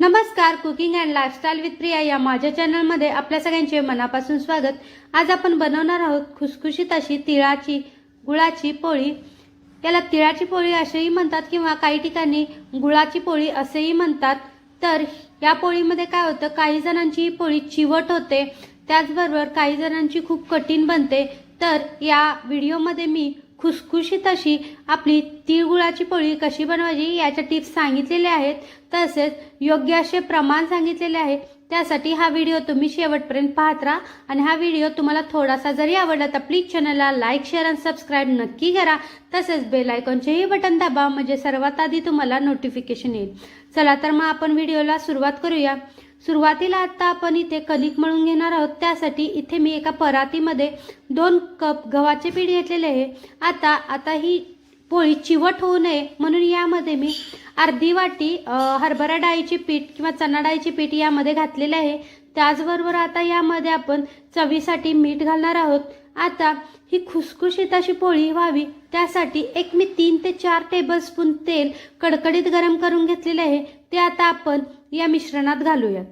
नमस्कार cooking and lifestyle with Priya या माझ्या चॅनलमध्ये आपल्या सगळ्यांचे मनापासून स्वागत. आज आपण बनवणार आहोत खुसखुशीत अशी तिळाची गुळाची पोळी. याला तिळाची पोळी असेही म्हणतात किंवा काही ठिकाणी गुळाची पोळी असेही म्हणतात. तर या पोळीमध्ये काय होतं? काही जणांची ही पोळी चिवट होते. त्याचबरोबर काही जणांची खूप कठीण बनते. तर या व्हिडिओमध्ये मी खुसखुशीत अशी आपली तिळगुळाची पोळी कशी बनवायची याच्या टिप्स सांगितलेल्या आहेत. तसेच योग्य असे प्रमाण सांगितलेले आहे. त्यासाठी हा व्हिडिओ तुम्ही शेवटपर्यंत पाहत राहा. आणि हा व्हिडिओ तुम्हाला थोडासा जरी आवडला तर प्लीज चॅनलला लाईक शेअर आणि सबस्क्राईब नक्की करा. तसेच बेल आयकॉनचेही बटन दाबा म्हणजे सर्वात आधी तुम्हाला नोटिफिकेशन येईल. चला तर मग आपण व्हिडिओला सुरुवात करूया. सुरुवातीला आता आपण इथे कणिक मळून घेणार आहोत. त्यासाठी इथे मी एका परातीमध्ये दोन कप गव्हाचे पीठ घेतलेले आहे. आता आता ही पोळी चिवट होऊ नये म्हणून यामध्ये मी अर्धी वाटी हरभरा डाळीची पीठ किंवा चणा डाळीची पीठ यामध्ये घातलेले आहे. त्याचबरोबर आता यामध्ये आपण चवीसाठी मीठ घालणार आहोत. आता ही खुसखुशीत अशी पोळी व्हावी. त्यासाठी एक मी तीन ते चार टेबलस्पून तेल कडकडीत गरम करून घेतलेले आहे. ते आता आपण या मिश्रणात घालूयात.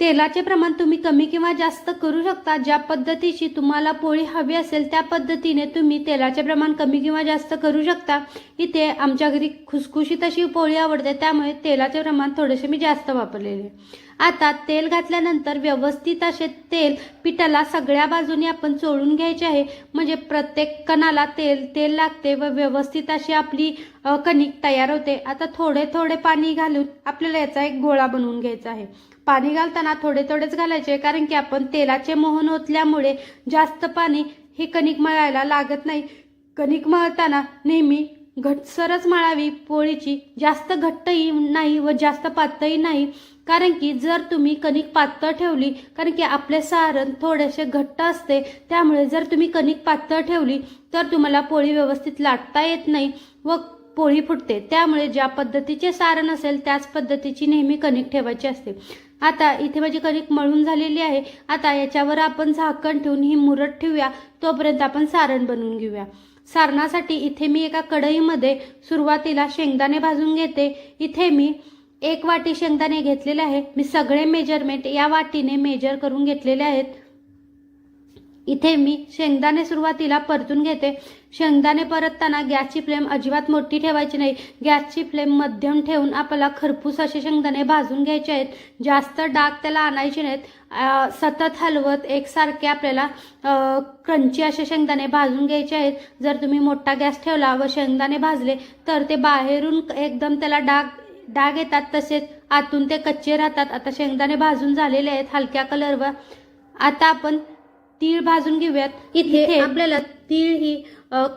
तेलाचे प्रमाण तुम्ही कमी किंवा जास्त करू शकता. ज्या पद्धतीची तुम्हाला पोळी हवी असेल त्या पद्धतीने तुम्ही तेलाचे प्रमाण कमी किंवा जास्त करू शकता. इथे आमच्या घरी खुसखुशीत अशी पोळी आवडते त्यामुळे तेलाचे प्रमाण थोडेसे मी जास्त वापरलेले. आहे. आता तेल घातल्यानंतर व्यवस्थित असे तेल पिठाला सगळ्या बाजूने आपण चोळून घ्यायचे आहे. म्हणजे प्रत्येक कणाला तेल तेल लागते व व्यवस्थित अशी आपली कणिक तयार होते. आता थोडे थोडे पाणी घालून आपल्याला याचा एक गोळा बनवून घ्यायचा आहे. पाणी घालताना थोडे थोडेच घालायचे कारण की आपण तेलाचे मोहन ओतल्यामुळे जास्त पाणी हे कणिक मळायला लागत नाही. कणिक मळताना नेहमी घटसरच मळावी पोळीची जास्त घट्टही नाही व जास्त पातळही नाही. कारण की जर तुम्ही कणिक पातळ ठेवली कारण की आपले सारण थोडेसे घट्ट असते त्यामुळे जर तुम्ही कणिक पातळ ठेवली तर तुम्हाला पोळी व्यवस्थित लाटता येत नाही व पोळी फुटते. त्यामुळे ज्या पद्धतीचे सारण असेल त्याच पद्धतीची नेहमी कणिक ठेवायची असते. आता इथे माझी कणिक मळून झालेली आहे. आता याच्यावर आपण झाकण ठेवून ही मुरत ठेवूया. तोपर्यंत आपण सारण बनवून घेऊया. सारणासाठी इथे मी एका कढईमध्ये सुरुवातीला शेंगदाणे भाजून घेते. इथे मी एक वाटी शेंगदाणे घेतलेले आहे मी सगळे मेजरमेंट या वाटीने मेजर करून घेतलेले आहेत. इथे मी शेंगदाणे सुरुवातीला परतून घेते. शेंगदाणे परतताना गॅसची फ्लेम अजिबात मोठी ठेवायची नाही. गॅसची फ्लेम मध्यम ठेवून आपल्याला खरपूस असे शेंगदाणे भाजून घ्यायचे आहेत. जास्त डाग त्याला आणायचे नाहीत. सतत हलवत एकसारखे आपल्याला क्रंची असे शेंगदाणे भाजून घ्यायचे आहेत. जर तुम्ही मोठा गॅस ठेवला व शेंगदाणे भाजले तर ते बाहेरून एकदम त्याला डाग डाग येतात. तसेच आतून ते कच्चे राहतात. आता शेंगदाणे भाजून झालेले आहेत हलक्या कलरवर आता आपण तीळ भाजून घेऊयात. इथे आपल्याला तीळ ही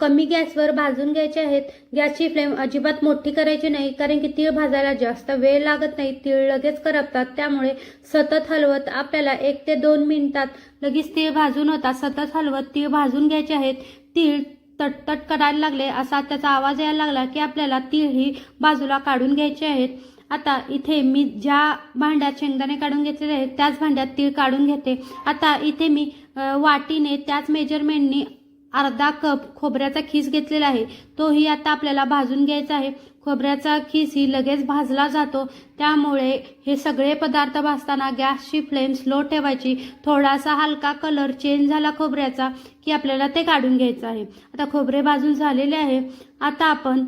कमी गॅसवर भाजून घ्यायचे आहेत. गॅसची फ्लेम अजिबात मोठी करायची नाही कारण की तीळ भाजायला जास्त वेळ लागत नाही. तीळ लगेच करपतात. त्यामुळे सतत हलवत आपल्याला एक ते दोन मिनिटात लगेच तीळ भाजून होतात सतत हलवत तीळ भाजून घ्यायचे आहेत. तीळ तटतट करायला लागले. असा त्याचा आवाज यायला लागला की आपल्याला तीळ ही बाजूला काढून घ्यायचे आहेत. आता इथे मी ज्या भांड्यात शेंगदाणे काढून घेतलेले आहेत त्याच भांड्यात तीळ काढून घेते. आता इथे मी वाटीने त्याच मेजरमेंटनी अर्धा कप खोबऱ्याचा खीस घेतलेला आहे. तोही आता आपल्याला भाजून घ्यायचा आहे. खोबऱ्याचा खीस ही लगेच भाजला जातो. त्यामुळे हे सगळे पदार्थ भाजताना गॅसची फ्लेम स्लो ठेवायची. थोडासा हलका कलर चेंज झाला खोबऱ्याचा की आपल्याला ते काढून घ्यायचं आहे. आता खोबरे भाजून झालेले आहे. आता आपण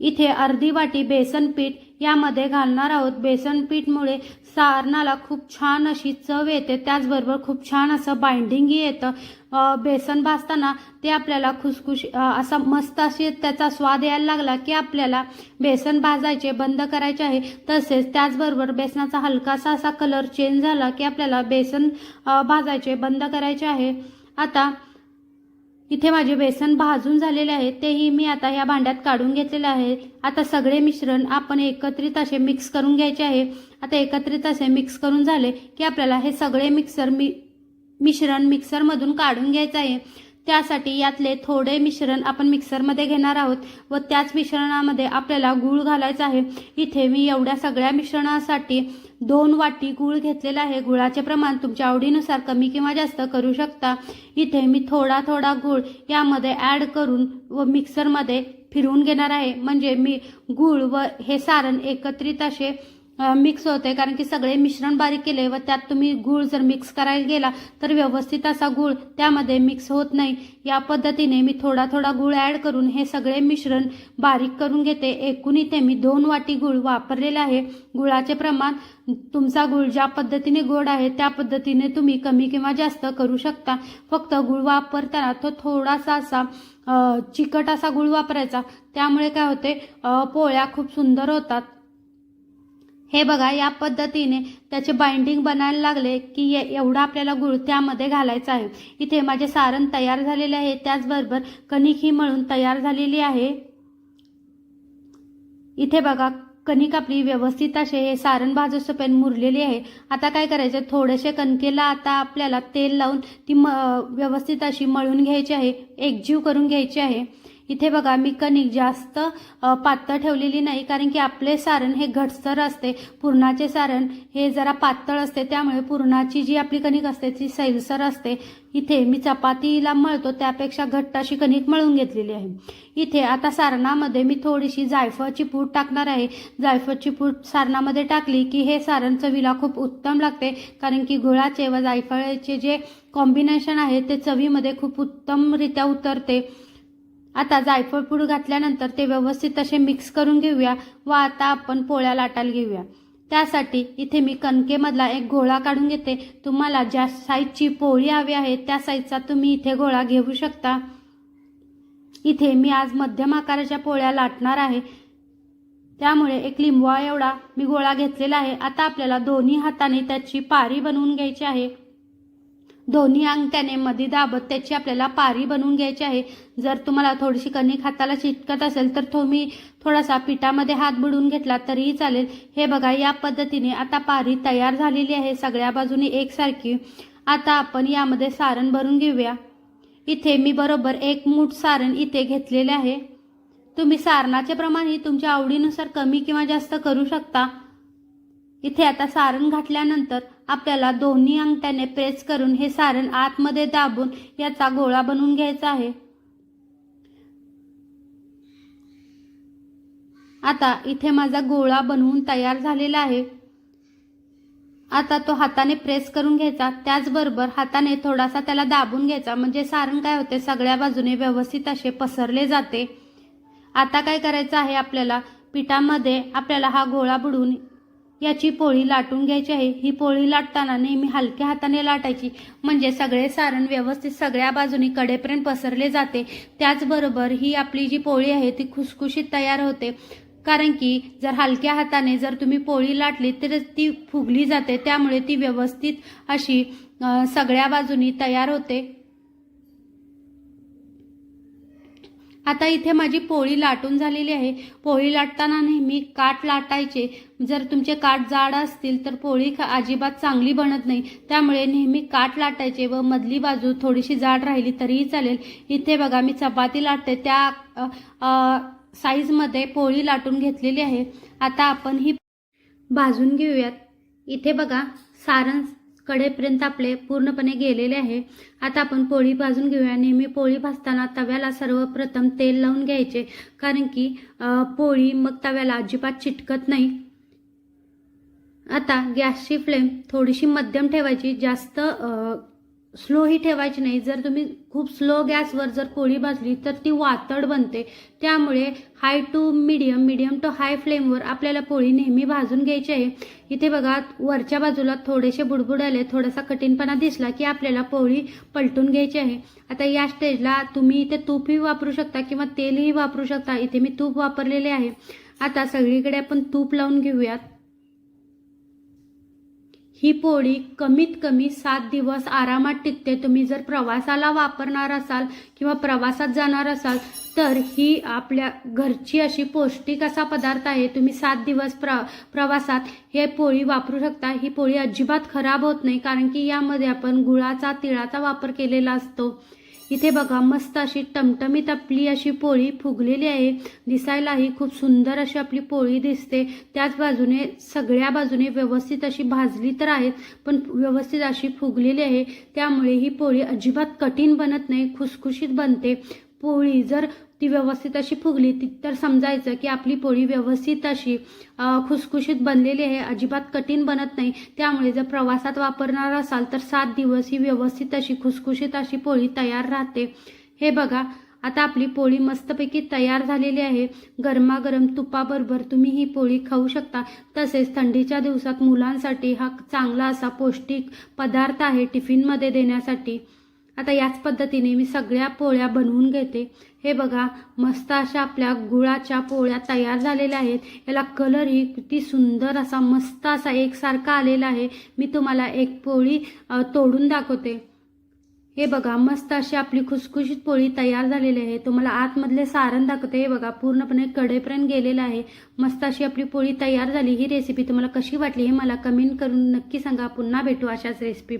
इथे अर्धी वाटी बेसन पीठ यामध्ये घालणार आहोत. बेसन पीठमुळे सारणाला खूप छान अशी चव येते. त्याचबरोबर खूप छान असं बाइंडिंगही येतं. बेसन भाजताना ते आपल्याला खुसखुश असा मस्त अशी त्याचा स्वाद यायला लागला की आपल्याला बेसन भाजायचे बंद करायचे आहे. तसेच त्याचबरोबर बेसनाचा हलकासा असा कलर चेंज झाला की आपल्याला बेसन भाजायचे बंद करायचे आहे. आता इथे माझे बेसन भाजून झालेले आहे तेही मी आता ह्या भांड्यात काढून घेतलेले आहे आता सगळे मिश्रण आपण एकत्रित असे मिक्स करून घ्यायचे आहे. आता एकत्रित असे मिक्स करून झाले की आपल्याला हे सगळे मिक्सर मी मिश्रण मिक्सरमधून काढून घ्यायचं आहे. त्यासाठी यातले थोडे मिश्रण आपण मिक्सरमध्ये घेणार आहोत व त्याच मिश्रणामध्ये आपल्याला गूळ घालायचा आहे. इथे मी एवढ्या सगळ्या मिश्रणासाठी दोन वाटी गूळ घेतलेला आहे. गुळाचे प्रमाण तुमच्या आवडीनुसार कमी किंवा जास्त करू शकता. इथे मी थोडा थोडा गूळ यामध्ये ॲड करून व मिक्सरमध्ये फिरवून घेणार आहे. म्हणजे मी गूळ व हे सारण एकत्रित असे मिक्स होते कारण की सगळे मिश्रण बारीक केले व त्यात तुम्ही गूळ जर मिक्स करायला गेला तर व्यवस्थित असा गूळ त्यामध्ये मिक्स होत नाही. या पद्धतीने मी थोडा थोडा गूळ ॲड करून हे सगळे मिश्रण बारीक करून घेते. एकूण इथे मी दोन वाटी गूळ वापरलेले आहे. गुळाचे प्रमाण तुमचा गूळ ज्या पद्धतीने गोड आहे त्या पद्धतीने तुम्ही कमी किंवा जास्त करू शकता. फक्त गूळ वापरताना तो थोडासा असा चिकट असा गूळ वापरायचा. त्यामुळे काय होते पोळ्या खूप सुंदर होतात. हे बघा या पद्धतीने त्याचे बाइंडिंग बनायला लागले की ये- एवढा आपल्याला गुळ त्यामध्ये घालायचा आहे. इथे माझे सारण तयार झालेले आहे. त्याचबरोबर कणिक ही मळून तयार झालेली आहे. इथे बघा कणिक आपली व्यवस्थित असे हे सारण भाजूसपर्यंत मुरलेली आहे. आता काय करायचं? थोडेसे कणकेला आता आपल्याला तेल लावून ती म व्यवस्थित अशी मळून घ्यायची आहे. एकजीव करून घ्यायची आहे. इथे बघा मी कणिक जास्त पातळ ठेवलेली नाही कारण की आपले सारण हे घटसर असते. पुरणाचे सारण हे जरा पातळ असते त्यामुळे पुरणाची जी आपली कणिक असते ती सैलसर असते. इथे मी चपातीला मळतो त्यापेक्षा घट्ट अशी कणिक मळून घेतलेली आहे. इथे आता सारणामध्ये मी थोडीशी जायफळची पूड टाकणार आहे. जायफळची पूड सारणामध्ये टाकली की हे सारण चवीला खूप उत्तम लागते कारण की गुळाचे व जायफळाचे जे कॉम्बिनेशन आहे ते चवीमध्ये खूप उत्तमरित्या उतरते. आता जायफळ पूड घातल्यानंतर ते व्यवस्थित असे मिक्स करून घेऊया व आता आपण पोळ्या लाटायला घेऊया. त्यासाठी इथे मी कणकेमधला एक गोळा काढून घेते. तुम्हाला ज्या साईजची पोळी हवी आहे त्या साईजचा तुम्ही इथे गोळा घेऊ शकता. इथे मी आज मध्यम आकाराच्या पोळ्या लाटणार आहे. त्यामुळे एक लिंबवा एवढा मी गोळा घेतलेला आहे. आता आपल्याला दोन्ही हाताने त्याची पारी बनवून घ्यायची आहे. दोन्ही अंगठ्याने मध्ये दाबत त्याची आपल्याला पारी बनवून घ्यायची आहे. जर तुम्हाला थोडीशी कणिक हाताला चिटकत असेल तर तुम्ही थोडासा पिठामध्ये हात बुडवून घेतला तरीही चालेल. हे बघा या पद्धतीने आता पारी तयार झालेली आहे सगळ्या बाजूनी एकसारखी. आता आपण यामध्ये सारण भरून घेऊया. इथे मी बरोबर एक मूठ सारण इथे घेतलेले आहे. तुम्ही सारणाचे प्रमाण ही तुमच्या आवडीनुसार कमी किंवा जास्त करू शकता. इथे आता सारण घातल्यानंतर आपल्याला दोन्ही अंगठ्याने प्रेस करून हे सारण आतमध्ये दाबून याचा गोळा बनवून घ्यायचा आहे. आता इथे माझा गोळा बनवून तयार झालेला आहे. आता तो हाताने प्रेस करून घ्यायचा. त्याचबरोबर हाताने थोडासा त्याला दाबून घ्यायचा. म्हणजे सारण काय होते? सगळ्या बाजूने व्यवस्थित असे पसरले जाते. आता काय करायचं आहे आपल्याला? पिठामध्ये आपल्याला हा गोळा बुडवून याची पोळी लाटून घ्यायची आहे. ही पोळी लाटताना नेहमी हलक्या हाताने लाटायची. म्हणजे सगळे सारण व्यवस्थित सगळ्या बाजूनी कडेपर्यंत पसरले जाते. त्याचबरोबर ही आपली जी पोळी आहे ती खुसखुशीत तयार होते. कारण की जर हलक्या हाताने जर तुम्ही पोळी लाटली तर ती फुगली जाते. त्यामुळे ती व्यवस्थित अशी सगळ्या बाजूनी तयार होते. आता इथे माझी पोळी लाटून झालेली आहे. पोळी लाटताना नेहमी काठ लाटायचे. जर तुमचे काठ जाड असतील तर पोळी ख- अजिबात चांगली बनत नाही. त्यामुळे नेहमी काठ लाटायचे व मधली बाजू थोडीशी जाड राहिली तरीही चालेल. इथे बघा मी चपाती लाटते. त्या साईजमध्ये पोळी लाटून घेतलेली आहे. आता आपण ही भाजून घेऊयात. इथे बघा सारण कडेपर्यंत आपले पूर्णपणे गेलेले आहे. आता आपण पोळी भाजून घेऊया. नेहमी पोळी भाजताना तव्याला सर्वप्रथम तेल लावून घ्यायचे. कारण की पोळी मग तव्याला अजिबात चिटकत नाही. आता गॅसची फ्लेम थोडीशी मध्यम ठेवायची. जास्त स्लो ही ठेवायची नाही. जर तुम्ही खूप स्लो गॅसवर जर पोळी भाजली तर ती वातड बनते. त्यामुळे high to medium medium to high फ्लेमवर आपल्याला पोळी नेहमी भाजून घ्यायची आहे. इथे बघा वरच्या बाजूला थोडेसे बुडबुड आले थोडासा कठीणपणा दिसला की आपल्याला पोळी पलटून घ्यायची आहे. आता या स्टेजला तुम्ही इथे तूपही वापरू शकता किंवा तेलही वापरू शकता. इथे मी तूप वापरलेले आहे. आता सगळीकडे आपण तूप लावून घेऊयात. ही पोळी कमीत कमी सात दिवस आरामात टिकते. तुम्ही जर प्रवासाला वापरणार असाल किंवा प्रवासात जाणार असाल तर ही आपल्या घरची अशी पौष्टिक असा पदार्थ आहे. तुम्ही सात दिवस प्र प्रवासात हे पोळी वापरू शकता. ही पोळी अजिबात खराब होत नाही कारण की यामध्ये आपण गुळाचा तिळाचा वापर केलेला असतो. इथे बघा मस्त अशी टमटमीत आपली अशी पोळी फुगलेली आहे. दिसायलाही खूप सुंदर अशी आपली पोळी दिसते. त्याच बाजूने सगळ्या बाजूने व्यवस्थित अशी भाजली तर आहेत पण व्यवस्थित अशी फुगलेली आहे. त्यामुळे ही पोळी अजिबात कठीण बनत नाही खुसखुशीत बनते. पोळी जर ती व्यवस्थित अशी फुगली ती तर समजायचं की आपली पोळी व्यवस्थित अशी खुसखुशीत बनलेली आहे अजिबात कठीण बनत नाही. त्यामुळे जर प्रवासात वापरणार असाल तर सात दिवस ही व्यवस्थित अशी खुसखुशीत अशी पोळी तयार राहते. हे बघा आता आपली पोळी मस्तपैकी तयार झालेली आहे. गरमागरम तुपाबरोबर तुम्ही ही पोळी खाऊ शकता. तसेच थंडीच्या दिवसात मुलांसाठी हा चांगला असा पौष्टिक पदार्थ आहे टिफिनमध्ये देण्यासाठी. आता याच पद्धतीने मी सगळ्या पोळ्या बनवून घेते. हे बघा मस्त अशा आपल्या गुळाच्या पोळ्या तयार झालेल्या आहेत. याला कलरही किती सुंदर असा मस्त असा एकसारखा आलेला आहे. मी तुम्हाला एक पोळी तोडून दाखवते. हे बघा मस्त अशी आपली खुसखुशीत पोळी तयार झालेली आहे. तुम्हाला आतमधले सारण दाखवते. हे बघा पूर्णपणे कडेपर्यंत गेलेलं आहे. मस्त अशी आपली पोळी तयार झाली. ही रेसिपी तुम्हाला कशी वाटली हे मला कमेंट करून नक्की सांगा. पुन्हा भेटू अशाच रेसिपी